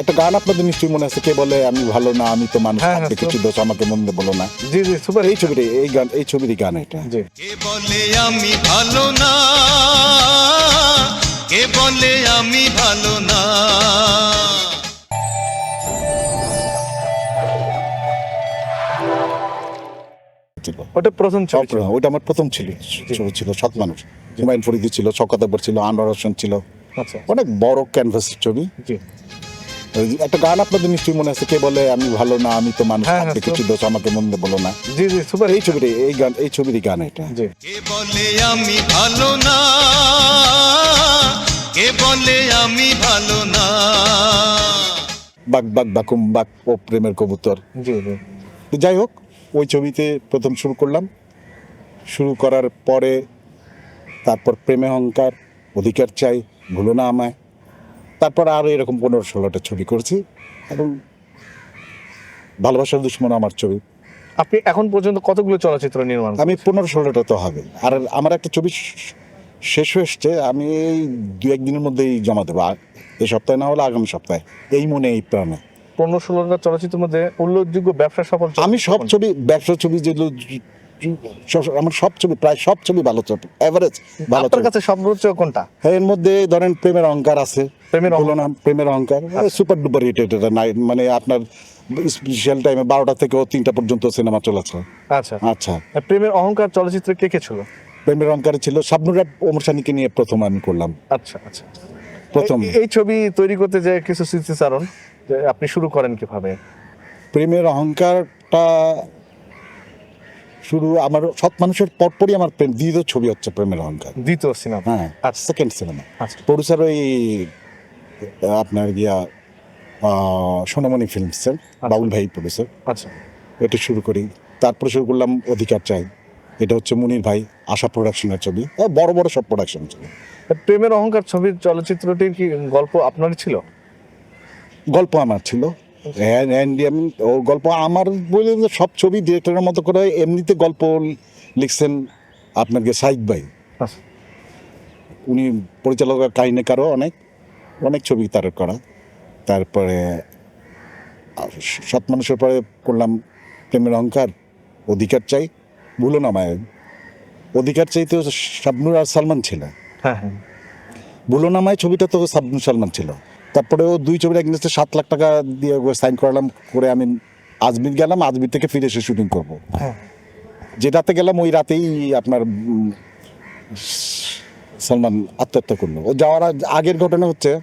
একটা গান আপনাদের নিশ্চয়ই মনে আছে কে বলে আমি ভালো না আমি তো মানুষ হ্যাঁ, থাকতে হ্যাঁ, কিছু দোষ আমাকে মনে বলো না। জি জি সুপার এই ছবিটা এই গান এই ছবিরই গান এটা। জি। কে বলে আমি ভালো না কে বলে আমি ভালো না ছিল। ওটা প্রথম ছবি ছিল। ওইটা আমার প্রথম ছিল ছবি ছিল সৎ মানুষ। হুমায়ুন ফরিদি ছিল শওকত আকবর ছিল আনোয়ার হোসেন ছিল। আচ্ছা। অনেক বড় ক্যানভাস ছবি। একটা গান আপনাদের নিশ্চয়ই মনে আছে কে বলে আমি ভালো না আমি তো মানুষ হ্যাঁ, থাকতে হ্যাঁ, কিছু দোষ আমাকে মনে বলো না। জি জি সুপার। এই ছবিটা এই গান এই ছবিরই গান এটা। জি। কে বলে আমি ভালো না কে বলে আমি ভালো না বাক বাক বাকুম বাক ও প্রেমের কবুতর। জি জি। তো যাই হোক ওই ছবিতে প্রথম শুরু করলাম। শুরু করার পরে তারপর প্রেমে অহংকার অধিকার চাই ভুলো না আমায়। তারপর আরও এরকম পনেরো ষোলোটা ছবি করেছি এবং ভালোবাসার দুশ্মন আমার ছবি। আপনি এখন পর্যন্ত কতগুলো চলচ্চিত্র নির্মাণ আমি পনেরো ষোলোটা তো হবে। আর আমার একটা ছবি শেষ হয়ে এসছে আমি এই দু একদিনের মধ্যেই জমা দেবো। এই সপ্তাহে না হলে আগামী সপ্তাহে। এই মনে এই প্রাণে। পনেরো ষোলোটা চলচ্চিত্রের মধ্যে উল্লেখযোগ্য ব্যবসা সফল আমি সব ছবি ব্যবসা ছবি যেগুলো আমার সব ছবি প্রায় সব ছবি ভালো ছবি অ্যাভারেজ ভালো আপনার কাছে সর্বোচ্চ কোনটা? এর মধ্যে ধরেন প্রেমের অহংকার আছে। প্রেমের বলো না প্রেমের অহংকার। সুপার ডুপার হিট এটা নাই। মানে আপনার স্পেশাল টাইমে বারোটা থেকে তিনটা পর্যন্ত সিনেমা চলেছে। আচ্ছা। আচ্ছা। প্রেমের অহংকার চলচ্চিত্রে কে কে ছিল? প্রেমের অহংকার ছিল শাবনুরাট ওমর সানিকে নিয়ে প্রথম আমি করলাম। আচ্ছা আচ্ছা। প্রথম। এই- ছবি তৈরি করতে যে কিছু স্মৃতিচারণ যে আপনি শুরু করেন কীভাবে? প্রেমের অহংকারটা শুরু আমার সৎ মানুষের পরপরই আমার প্রেম দ্বিতীয় ছবি হচ্ছে প্রেমের অহংকার। দ্বিতীয় সিনেমা হ্যাঁ আচ্ছা। সেকেন্ড সিনেমা আচ্ছা। প্রডিউসার ওই আপনার গিয়া সোনামণি ফিল্মসের বাবুল ভাই প্রডিউসার আচ্ছা। এটা শুরু করি। তারপরে শুরু করলাম অধিকার চাই। এটা হচ্ছে মুনির ভাই আশা প্রোডাকশনের ছবি। বড় বড় সব প্রোডাকশন ছবি। প্রেমের অহংকার ছবির চলচ্চিত্রটির কি গল্প আপনারই ছিল? গল্প আমার ছিল। ও গল্প আমার বলে সব ছবি ডিরেক্টরের মতো করে এমনিতে গল্প লিখছেন আপনার গিয়ে সাইদ ভাই। আচ্ছা। উনি পরিচালক কাহিনীকারও অনেক। অনেক ছবি তার করা। তারপরে সৎ মানুষের পরে করলাম প্রেমের অহংকার অধিকার চাই ভুলো না মায়ের। অধিকার চাইতেও শাবনুর আর সালমান ছিল। হ্যাঁ হ্যাঁ। ভুলো না মায় ছবিটা তো শাবনুর সালমান ছিল। তারপরে ও দুই ছবির এগেনস্টে সাত লাখ টাকা দিয়ে সাইন করালাম করে আমি আজমির গেলাম আজমির থেকে ফিরে এসে শুটিং করব। হ্যাঁ। যে রাতে গেলাম ওই রাতেই আপনার সালমান আত্মহত্যা করল। ও যাওয়ার আগ- আগের ঘটনা হচ্ছে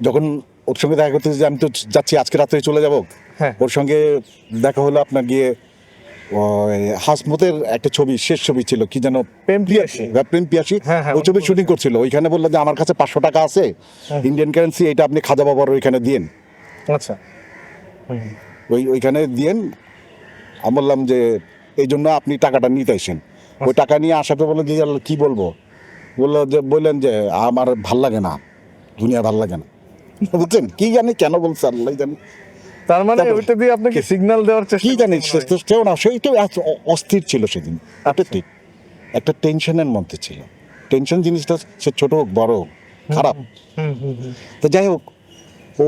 যখন ওর সঙ্গে দেখা করতে যে আমি তো যাচ্ছি আজকে রাত্রে চলে যাব। হ্যাঁ। ওর সঙ্গে দেখা হলো আপনার গিয়ে হাসমতের একটা ছবি শেষ ছবি ছিল কি যেন প্রেম পিয়াসী। হ্যাঁ, প্রেম পিয়াসি। হ্যাঁ, ওই ছবি শুটিং করছিল। ওইখানে বলল যে আমার কাছে পাঁচশো টাকা আছে। ইন্ডিয়ান কারেন্সি এটা আপনি খাজা বাবার ওইখানে দিয়েন। আচ্ছা। ওই ওইখানে দিয়েন। আমি বললাম যে এই জন্য আপনি টাকাটা নিতে আসেন। ওই টাকা নিয়ে আসাতে বলল যে কি বলব? বলল যে বললেন যে আমার ভালো লাগে না দুনিয়া ভালো লাগে না। বুঝছেন? কি জানি কেন বলছে আল্লাহ জানি। তার মানে ওইটা দিয়ে আপনাকে সিগন্যাল দেওয়ার চেষ্টা কি জানি সেও না এত অ- অস্থির ছিল সেদিন। এটা ঠিক একটা টেনশনের মধ্যে ছিল। টেনশন জিনিসটা সে ছোট হোক বড় হোক খারাপ। তো যাই হোক ও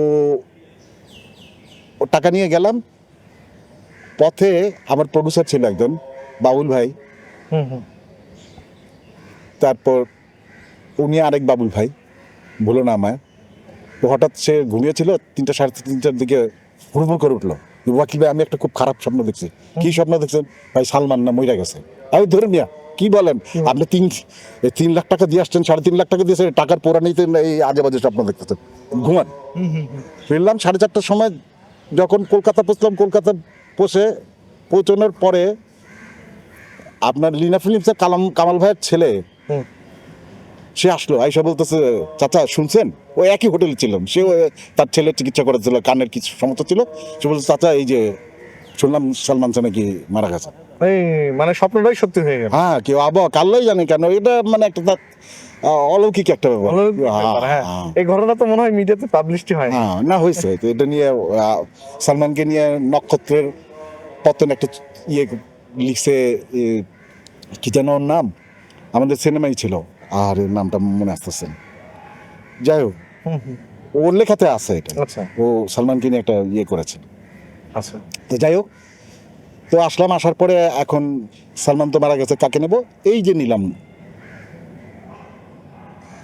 ও টাকা নিয়ে গেলাম। পথে আমার প্রডিউসার ছিল একজন বাবুল ভাই। তারপর উনি আরেক বাবুল ভাই বলো না আমায়। তো হঠাৎ সে ঘুমিয়েছিল তিনটা সাড়ে তিনটার দিকে হুড়মুড় করে উঠল। ওয়াকিল ভাই আমি একটা খুব খারাপ স্বপ্ন দেখছি। কি স্বপ্ন দেখছেন? ভাই সালমান না মইরা গেছে। আমি ধরে মিয়া কি বলেন? আপনি তিন তিন লাখ টাকা দিয়ে আসছেন সাড়ে তিন লাখ টাকা দিয়েছেন টাকার পোড়া নিতে এই আজে বাজে স্বপ্ন দেখতেছেন। ঘুমান। ফিরলাম সাড়ে চারটার সময় যখন কলকাতা পৌঁছলাম কলকাতা পৌঁছে পৌঁছানোর পরে আপনার লিনা ফিলিপসের কালাম কামাল ভাইয়ের ছেলে। সে আসলো আইসা বলতেছে চাচা শুনছেন? ও একই হোটেলে ছিলাম সে তার ছেলের চিকিৎসা করেছিল কানের কিছু সমস্যা ছিল। সে বলছে চাচা এই যে শুনলাম সালমান শাহ নাকি মারা গেছে। এই মানে স্বপ্নটাই সত্যি হয়ে গেল। হ্যাঁ কেউ আবহাওয়া কাল্লাই জানে কেন এটা মানে একটা তার অলৌকিক একটা ব্যাপার। ব্যাপার, হ্যাঁ। হ্যাঁ, এই ঘটনা তো মনে হয় মিডিয়াতে পাবলিশই হয়। হ্যাঁ না হয়েছে। তো এটা নিয়ে সালমানকে নিয়ে নক্ষত্রের পতন একটা ইয়ে লিখছে কি যেন নাম? আমাদের সিনেমাই ছিল। আর এর নামটা মনে আসতেছে যাই হোক। ওর লেখাতে আছে এটা। আচ্ছা। ও সালমানকে নিয়ে একটা ইয়ে করেছে। আচ্ছা। তো যাই হোক তো আসলাম আসার পরে এখন সালমান তো মারা গেছে কাকে নেব? এই যে নিলাম।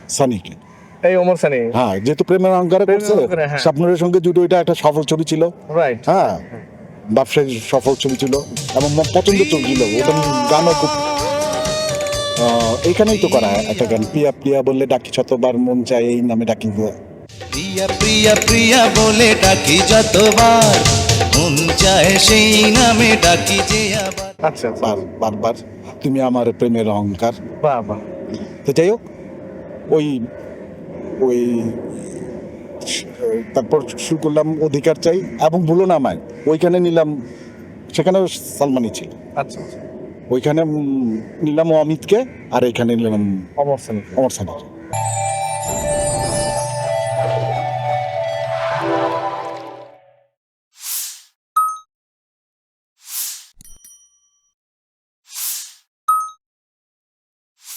সানিকে। এই ওমর সানি। হ্যাঁ যেহেতু প্রেমের অঙ্কারে করছে হ্যাঁ। স্বপ্নের সঙ্গে জুটো এটা একটা সফল ছবি ছিল। রাইট হ্যাঁ ব্যবসায়ী সফল ছবি ছিল এবং আমার পছন্দের ছবি ছিল ওটা গানও খুব আহ, এইখানেই তো করা একটা গান। প্রিয়া প্রিয়া বললে ডাকি শতবার মন চায় এই নামে ডাকি প্রিয়া প্রিয়া প্রিয়া বলে ডাকি যতবার মন চায় সেই নামে ডাকি যে আবার। আচ্ছা আচ্ছা। বার বারবার তুমি আমার প্রেমের অহংকার। বাহ বাহ তো যাই হোক ওই ওই তারপর শুরু করলাম অধিকার চাই এবং ভুলো না আমায়। ওইখানে নিলাম সেখানেও সালমানই ছিল। আচ্ছা আচ্ছা। ওইখানে নিলাম অমিতকে আর এখানে নিলাম অমর সানি অমর সানির